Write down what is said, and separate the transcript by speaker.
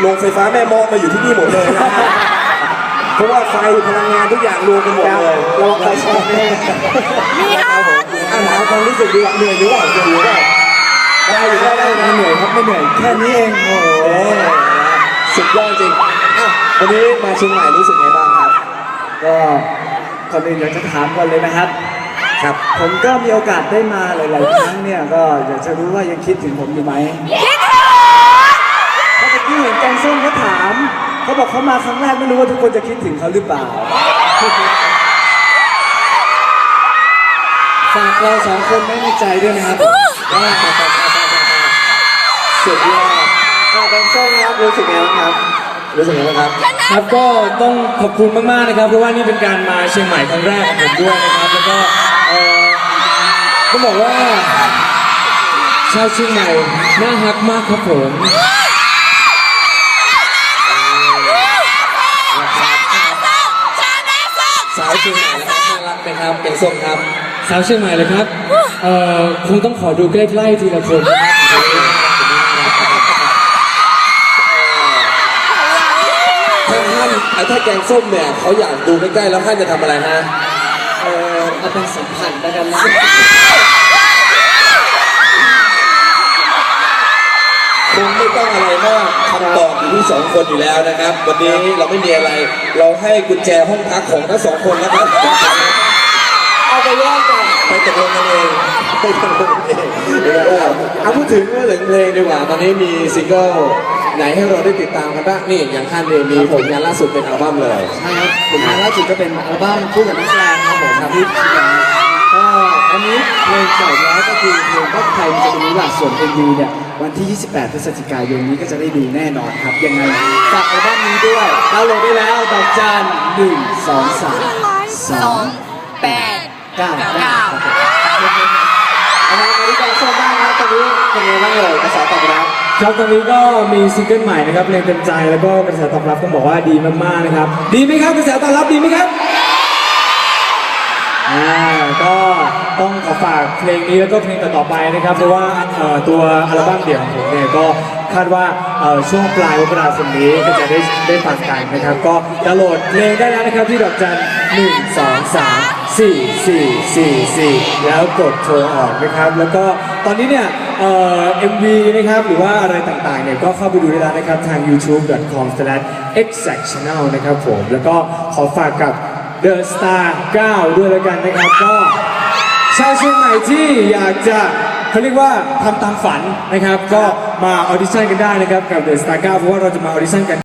Speaker 1: โรงไฟฟ้าแม่เมอมาอยู่ที่นี่หมดเลยนะฮะเพราะว่าไฟพลังงานทุกอย่างรวมกันหมดเลย
Speaker 2: เราใครชอบแน่
Speaker 3: มีค่ะ
Speaker 1: อะถามความรู้สึกดีกว่าเหนื่อยหรือเปล่าเหนื่อยหรือเปล่าได้อยู่ได้ได้
Speaker 2: ไม่
Speaker 1: นะ
Speaker 2: เหนื่อยครับไม่เหนื่อยแค่นี้เองโอ้โห
Speaker 1: โอ้สุดยอดจริงอะวันนี้มาเชียงใหม่รู้สึกไงบ้างครับ
Speaker 2: ก็ก่อนอื่นอยากจะถามก่อนเลยนะครับ
Speaker 1: ครับ
Speaker 2: ผมก็มีโอกาสได้มาหลาย ๆ ครั้งเนี่ยก็อยากจะรู้ว่ายังคิดถึงผมอยู่ไหม
Speaker 3: คิด
Speaker 2: อกี้เห็นแกงส้มเขาถาม เขาบอกเขามาครั้งแรกไม่รู้ว่าทุกคนจะคิดถึงเขาหรือเปล่า ฝากเราสองคนไว้ในใจด้วยนะครับ
Speaker 1: สุดยอดอะแกงส้มครับรู้สึกไงบ้างครับ รู้สึกไงบ้างครับ
Speaker 4: ครับก็ต้องขอบคุณมากๆนะครับ เพราะว่านี่เป็นการมาเชียงใหม่ครั้งแรกของผมด้วยนะครับ แล้วก็เอ่อต้องบอกว่า ชาวเชียงใหม่น่าฮักมากครับผมา
Speaker 1: วเชียงใหม่นะครับน่ารักนะครับแกงส้มครับ
Speaker 4: สาวเชียงใหม่เลยครับ เอ่อคงต้องขอดูใกล้ๆทีละคนนะครับ
Speaker 1: ท่านท่านไอ้ถ้าแกงส้มเนี่ยเขาอยากดูใกล้ๆแล้วท่านจะทำอะไรฮะ
Speaker 2: เออเอาเป็นสัมผัสแล้วกันนะำ
Speaker 1: ตอบอยู่ที่สองคนอยู่แล้วนะครับ วันนี้เราไม่มีอะไร เราให้กุญแจห้องพักของทั้งสองคนนะครับ
Speaker 2: เอาไปแยกกัน
Speaker 1: ไปตกลงกันเองไปตกลงกันเองนะครับเอาพูดถึงเรื่องเพลงดีกว่า ตอนนี้มีซิงเกิลไหนให้เราได้ติดตามกันบ้างนี่อย่างท่านเองมีผลงานล่าสุดเป็นอัลบั้มเลย
Speaker 2: ใช่ครับผลงานล่าสุดก็เป็นอัลบั้มคู่กับนักแสดงครับผมครับที่ที่แล้วก็อันนี้เพล งปล่อยแล้วก็คือเพลงก็ใครมันจะเป็นรู้หลักส่วน MV เนี่ยวันที่ 28 พฤศจิกายนนี้ก็จะได้ดูแน่นอนครับ ยังไงฝากอัลบั้มนี้ด้วยดาวน์โหลดได้แล้วดอกจันหนึ่งสองสามส
Speaker 3: ส
Speaker 2: อ
Speaker 3: องงแปด
Speaker 2: เก้า
Speaker 3: เก้า
Speaker 2: อันนี้มาที่การส้มบ้างครับตอนนี้เป็นไงบ้างเลยกระแสตอบรับ
Speaker 4: ครับตอนนี้ก็มีซิงเกิลใหม่นะครับเพลงเต็มใจแล้วก็กระแสตอบรับต้องบอกว่าดีมากๆนะครับ ดีไหมครับกระแสตอบรับดีไหมครับอ่าก็ต้องขอ ฝากเพลงนี้แล้วก็เพลงต่อๆไปนะครับ เพราะว่าเอ่อตัวอัลบั้มเดี่ยวของผมเนี่ยก็คาดว่าเอ่อช่วงปลายมกราคมนี้ก็จะได้ได้ฟังกันนะครับ ก็ดาวน์โหลดเพลงได้แล้วนะครับที่ดอกจันหนึ่งสองสามสี่สี่สี่สี่แล้วกดโทรออกนะครับ แล้วก็ตอนนี้เนี่ยเอ่อ MV นะครับหรือว่าอะไรต่างๆเนี่ยก็เข้าไปดูได้แล้วนะครับทาง youtube.com/exactchannel นะครับผมแล้วก็ขอฝากกับ The Star 9 ด้วยแล้วกันนะครับก็ ชาวเชียงใหม่ที่อยากจะเขาเรียกว่าทำตามฝันนะครับ ก็มาออดิชั่นกันได้นะครับกับ The Star 9เพราะว่าเราจะมาออดิชั่นกัน